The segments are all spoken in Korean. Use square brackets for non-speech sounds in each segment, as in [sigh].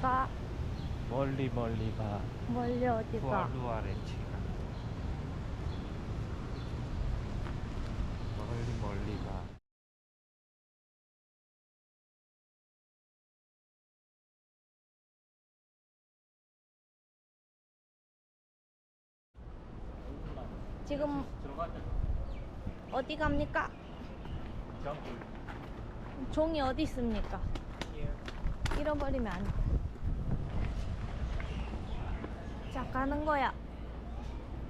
가? 멀리 멀리 가. 멀리 어디 가? 후아루아 렌치가. 멀리 멀리 가. 지금 어디 갑니까? 종이 어디 있습니까? 잃어버리면 안 돼. 자, 가는 거야.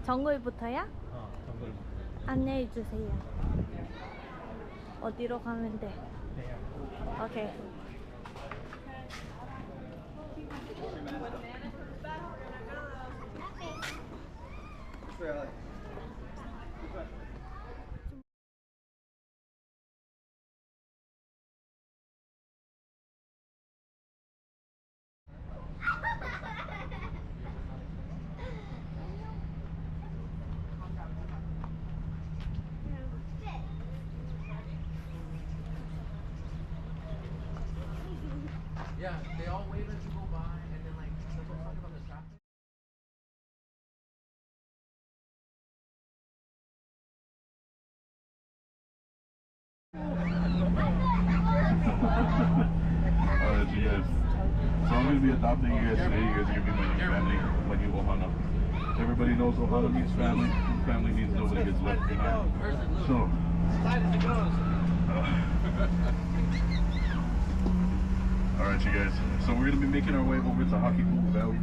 정글부터야? 어, 정글. 안내해 주세요. 어디로 가면 돼? 오케이. Yeah, they all wave as you go by, and then like they'll go talk about the traffic. Alright, you guys. So I'm gonna be adopting you guys today. You guys are gonna be my new family when you Ohana. Everybody knows Ohana means family. Family means nobody gets left behind. So. [laughs] Alright, you guys. So we're gonna be making our way over to Hakipuku Valley.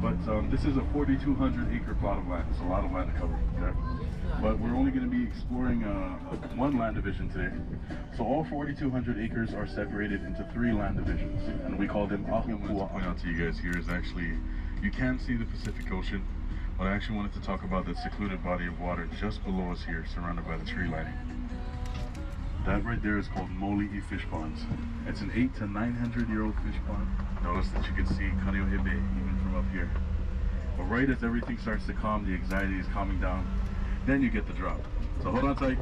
But um, this is a 4,200 acre plot of land. It's a lot of land to cover. Okay? But we're only going to be exploring uh, one land division today. So all 4,200 acres are separated into three land divisions, and we call them Ahupua. What I point out to you guys here is actually you can see the Pacific Ocean, but I actually wanted to talk about the secluded body of water just below us here, surrounded by the tree lining. That right there is called Moli'i Fish Ponds. It's an eight to 900 year old fish pond. Notice that you can see Kaneohe Bay even from up here. But right as everything starts to calm, the anxiety is calming down, then you get the drop. So hold on tight.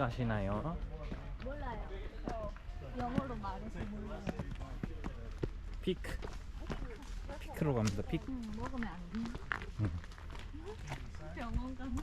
가시나요? 몰라요. 영어로 말해서 몰라요. 피크. 피크로 갑니다. 피크. 응, 먹으면 안 돼. 응. 병원 가면.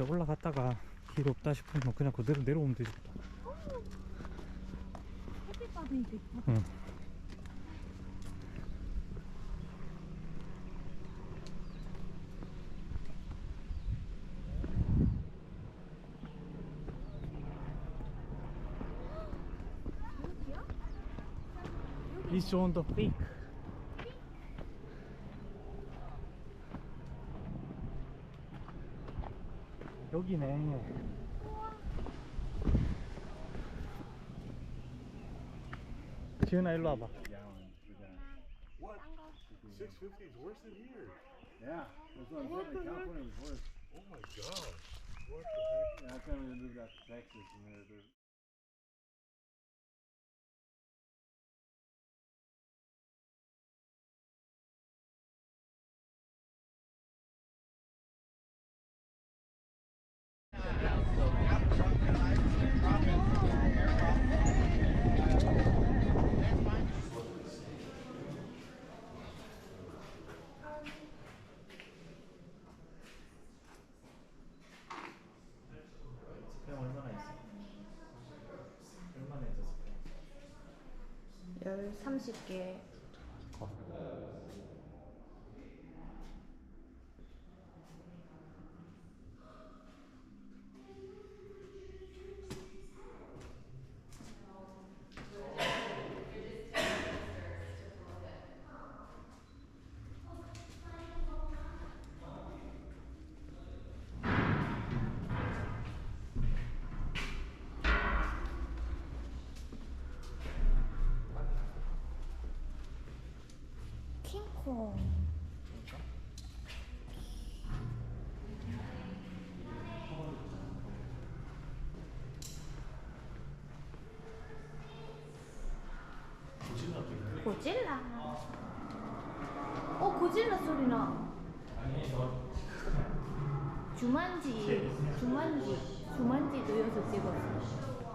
저 올라갔다가 길 없다 싶으면 그냥 그대로 내려오면 되지. 햇빛 받으니 있고. 응. It's on the peak. 여기네. 지은아 일로 와봐. Six fifty is worse than here. Yeah, that's what I'm saying. California was worse. Oh my god. What the heck? Yeah, that's why we moved out to Texas and they're, they're 열 30개. 킹콩. 고질라. 어 고질라 소리 나. 주만지, 주만지, 주만지도 여기서 찍었어.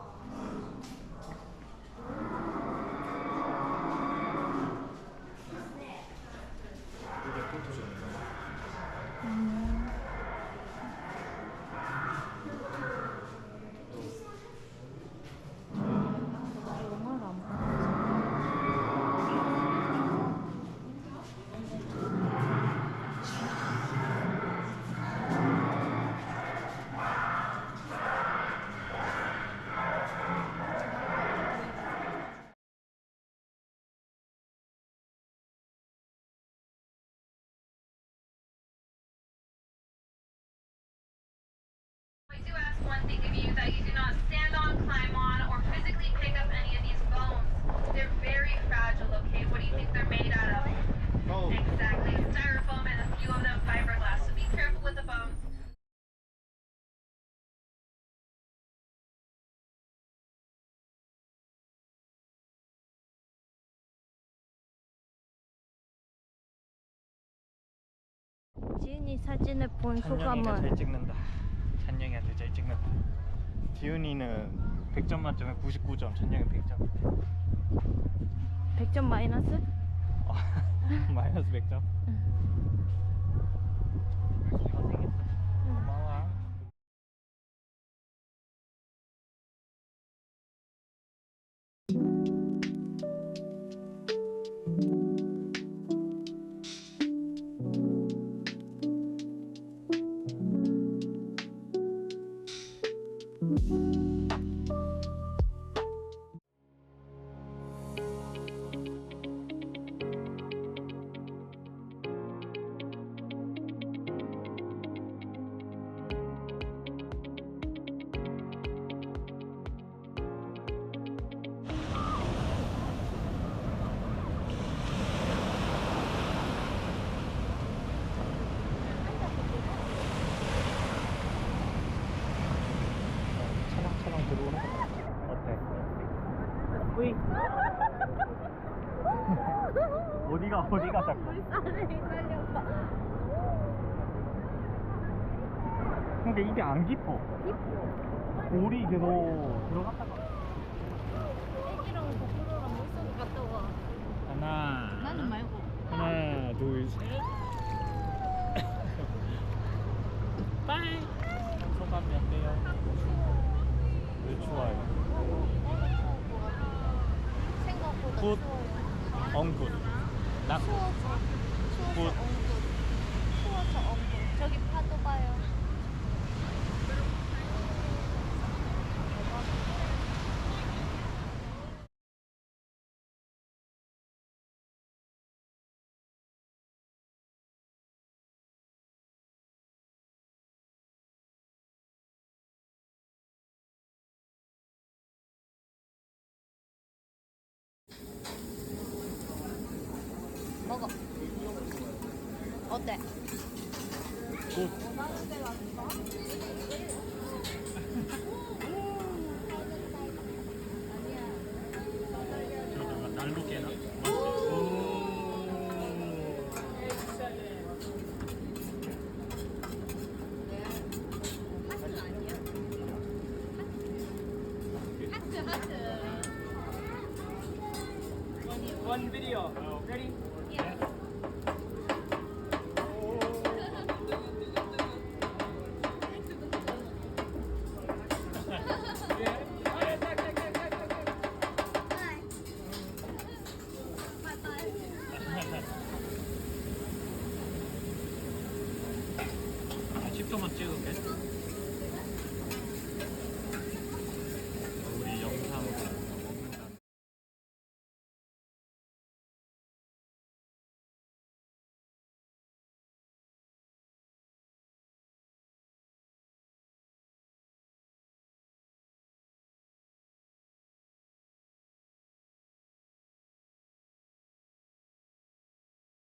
that you do not stand on, climb on, or physically pick up any of these bones. They're very fragile, okay? What do you think they're made out of? Exactly. Styrofoam and a few of them fiberglass. So be careful with the bones. 지은이 사진을 본 찬영이가 소감은 잘 찍는다. 찬영이한테 잘 찍는다. 지훈이는 100점 만점에 99점, 찬영이 100점. 100점 마이너스? 어, [laughs] 마이너스 100점. 고생했어. 고마워. 으이. [laughs] 어디가 어디가 자꾸 근데 이게 안 깊어 볼이 계속 들어갔다가 애기랑 고프로랑 물속 갔다 와. 하나 나는 말고. Ankur Ankur. 5点。5